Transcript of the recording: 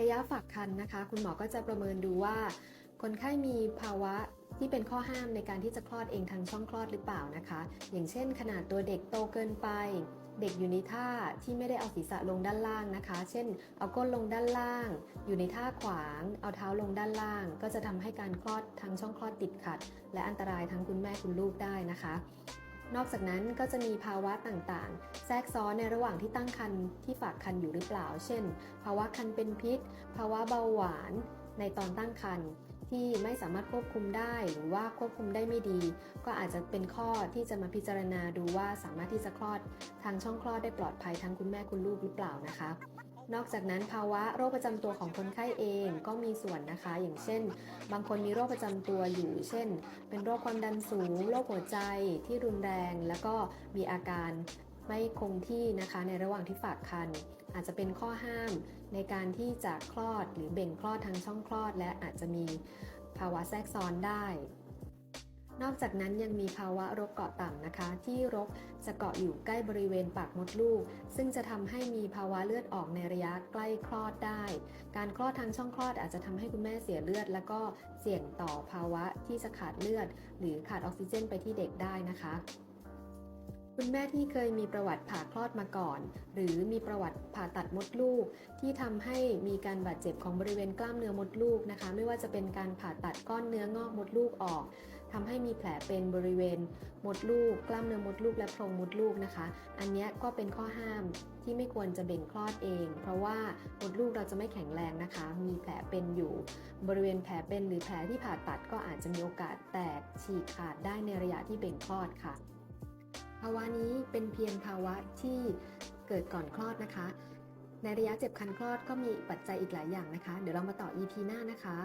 ระยะฝากครรภ์นะคะ คุณหมอก็จะประเมินดูว่า คนไข้มีภาวะที่เป็นข้อห้ามในการที่จะคลอดเองทางช่องคลอดหรือเปล่านะคะ อย่างเช่น ขนาดตัวเด็กโตเกินไป เด็กอยู่ในท่าที่ไม่ได้เอาศีรษะลงด้านล่างนะคะ เช่น เอาก้นลงด้านล่าง อยู่ในท่าขวาง เอาเท้าลงด้านล่าง ก็จะทำให้การคลอดทางช่องคลอดติดขัด และอันตรายทั้งคุณแม่คุณลูกได้นะคะ นอกจากนั้นก็จะมีภาวะต่างๆ แทรกซ้อนในระหว่างที่ตั้งครรภ์ที่ฝากครรภ์อยู่หรือเปล่า เช่น ภาวะครรภ์เป็นพิษ ภาวะเบาหวาน ในตอนตั้งครรภ์ที่ไม่สามารถควบคุมได้หรือว่าควบคุมได้ไม่ดี ก็อาจจะเป็นข้อที่จะมาพิจารณาดูว่าสามารถที่จะคลอดทางช่องคลอดได้ปลอดภัยทั้งคุณแม่คุณลูกหรือเปล่านะคะ นอกจากนั้นภาวะโรคประจำตัวของคนไข้เองก็มีส่วนนะคะ อย่างเช่น บางคนมีโรคประจำตัวอยู่ เช่น เป็นโรคความดันสูง โรคหัวใจที่รุนแรง แล้วก็มีอาการไม่คงที่นะคะในระหว่างที่ฝากครรภ์อาจจะเป็นข้อห้ามในการที่จะคลอดหรือเบ่งคลอดทางช่องคลอด และอาจจะมีภาวะแทรกซ้อนได้ นอกจากนั้นยังมีภาวะรกเกาะต่ำนะคะ ที่รกจะเกาะอยู่ใกล้บริเวณปากมดลูก ซึ่งจะทำให้มีภาวะเลือดออกในระยะใกล้คลอดได้ การคลอดทางช่องคลอดอาจจะทำให้คุณแม่เสียเลือด แล้วก็เสี่ยงต่อภาวะที่จะขาดเลือด หรือขาดออกซิเจนไปที่เด็กได้นะคะ คุณแม่ที่เคยมีประวัติผ่าคลอดมาก่อน หรือมีประวัติผ่าตัดมดลูก ที่ทำให้มีการบาดเจ็บของบริเวณกล้ามเนื้อมดลูกนะคะ ไม่ว่าจะเป็นการผ่าตัดก้อนเนื้องอกมดลูกออกทำให้มีแผลเป็นบริเวณมดลูก กล้ามเนื้อมดลูกและโพรงมดลูกนะคะ อันนี้ก็เป็นข้อห้ามที่ไม่ควรจะเบ่งคลอดเอง เพราะว่ามดลูกเราจะไม่แข็งแรงนะคะ มีแผลเป็นอยู่ บริเวณแผลเป็นหรือแผลที่ผ่าตัดก็อาจจะมีโอกาสแตกฉีกขาดได้ในระยะที่เบ่งคลอดค่ะาวะนี้เป็นเพียงภาวะที่เกิดก่อนคลอดนะคะ ในระยะเจ็บคันคลอดก็มีปัจจัยอีกหลายอย่างนะคะ เดี๋ยวเรามาต่อ EP หน้านะคะ